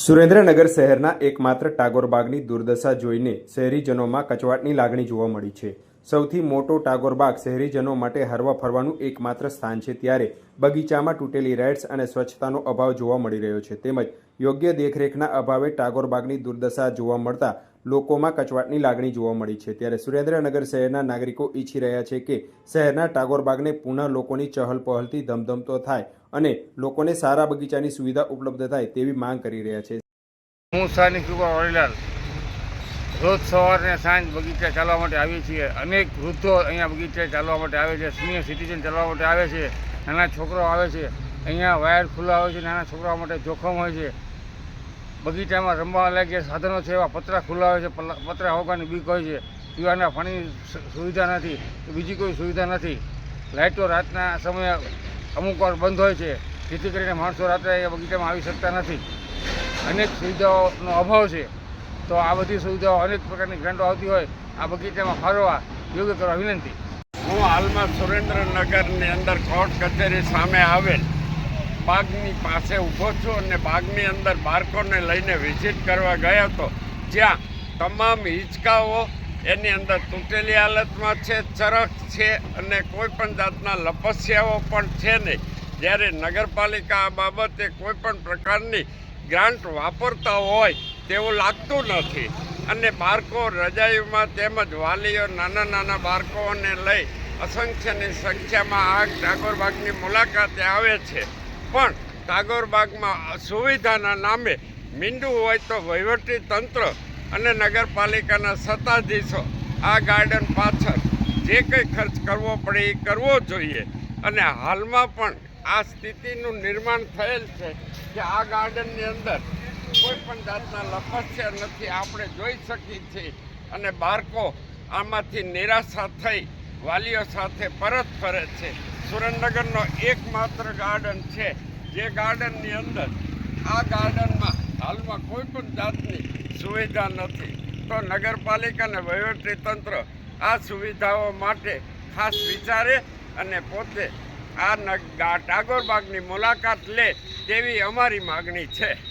સુરેન્દ્રનગર શહેરના એકમાત્ર ટાગોર બાગની દુર્દશા જોઈને શહેરીજનોમાં કચવાટની લાગણી જોવા મળી છે. સૌથી મોટો ટાગોર બાગ શહેરીજનો માટે હરવા ફરવાનું એકમાત્ર સ્થાન છે ત્યારે બગીચામાં તૂટેલી રાઇડ્સ અને સ્વચ્છતાનો અભાવ જોવા મળી રહ્યો છે. તેમજ યોગ્ય દેખરેખના અભાવે ટાગોર બાગની દુર્દશા જોવા મળતા લોકોમાં કચવાટની લાગણી જોવા મળી છે. ત્યારે સુરેન્દ્રનગર શહેરના નાગરિકો ઈચ્છી રહ્યા છે કે શહેરના ટાગોર બાગને પુનઃ લોકોની ચહલ પહલથી ધમધમતો થાય અને લોકોને સારા બગીચાની સુવિધા ઉપલબ્ધ થાય તેવી માંગ કરી રહ્યા છે. હું સ્થાનિક કૃપા વડીલાલ રોજ સવારને સાંજ બગીચા ચાલવા માટે આવીએ છીએ. અનેક વૃદ્ધો અહીંયા બગીચા ચાલવા માટે આવે છે સિનિયર સિટીઝન ચાલવા માટે આવે છે, નાના છોકરાઓ આવે છે, અહીંયા વાયર ખુલ્લા હોય છે, નાના છોકરાઓ માટે જોખમ હોય છે. બગીચામાં રમવા લાગે સાધનો છે, એવા પતરા ખુલ્લા હોય છે પતરા હોવાની બીક હોય છે. પીવાના પાણીની સુવિધા નથી બીજી કોઈ સુવિધા નથી. લાઇટો રાતના સમયે અમુક વાર બંધ હોય છે, જેથી કરીને માણસો રાત્રે એ બગીચામાં આવી શકતા નથી. અનેક સુવિધાઓનો અભાવ છે. તો આ બધી સુવિધાઓ અનેક પ્રકારની ગ્રાન્ટો આવતી હોય, આ બગીચામાં ફરવા યોગ્ય કરવા વિનંતી. હું હાલમાં સુરેન્દ્રનગરની અંદર કોર્ટ કચેરી સામે આવેલ. બાગની પાસે ઊભો છું અને બાગની અંદર બાળકોને લઈને વિઝિટ કરવા ગયો હતો જ્યાં તમામ હિંચકાઓ એની અંદર તૂટેલી હાલતમાં છે, ચરક છે અને કોઈ પણ જાતના લપસ્યાઓ પણ છે નહીં. જ્યારે નગરપાલિકા આ બાબતે કોઈ પણ પ્રકારની ગ્રાન્ટ વાપરતા હોય તેવું લાગતું નથી. અને બાળકો રજાઈમાં તેમજ વાલીઓ નાના નાના બાળકોને લઈ અસંખ્યની સંખ્યામાં આ ટાગોર બાગની મુલાકાતે આવે છે. પણ ટાગોર બાગમાં સુવિધાના નામે મીંડું હોય તો વહીવટી તંત્ર અને નગરપાલિકાના સત્તાધીશો આ ગાર્ડન પાછળ જે કંઈ ખર્ચ કરવો પડે એ કરવો જોઈએ. અને હાલમાં પણ આ સ્થિતિનું નિર્માણ થયેલ છે કે આ ગાર્ડનની અંદર કોઈ પણ જાતના લપસ્યા નથી. આપણે જોઈ શકીએ છીએ અને બાળકો આમાંથી નિરાશા થઈ વાલીઓ સાથે પરત ફરે છે. સુરેન્દ્રનગરનો એકમાત્ર ગાર્ડન છે. જે ગાર્ડનની અંદર આ ગાર્ડનમાં હાલમાં કોઈ પણ જાતની સુવિધા નથી. તો નગરપાલિકા અને વહીવટી તંત્ર આ સુવિધાઓ માટે ખાસ વિચારે અને પોતે આ નગ- ગા- ટાગોર બાગની મુલાકાત લે તેવી અમારી માગણી છે.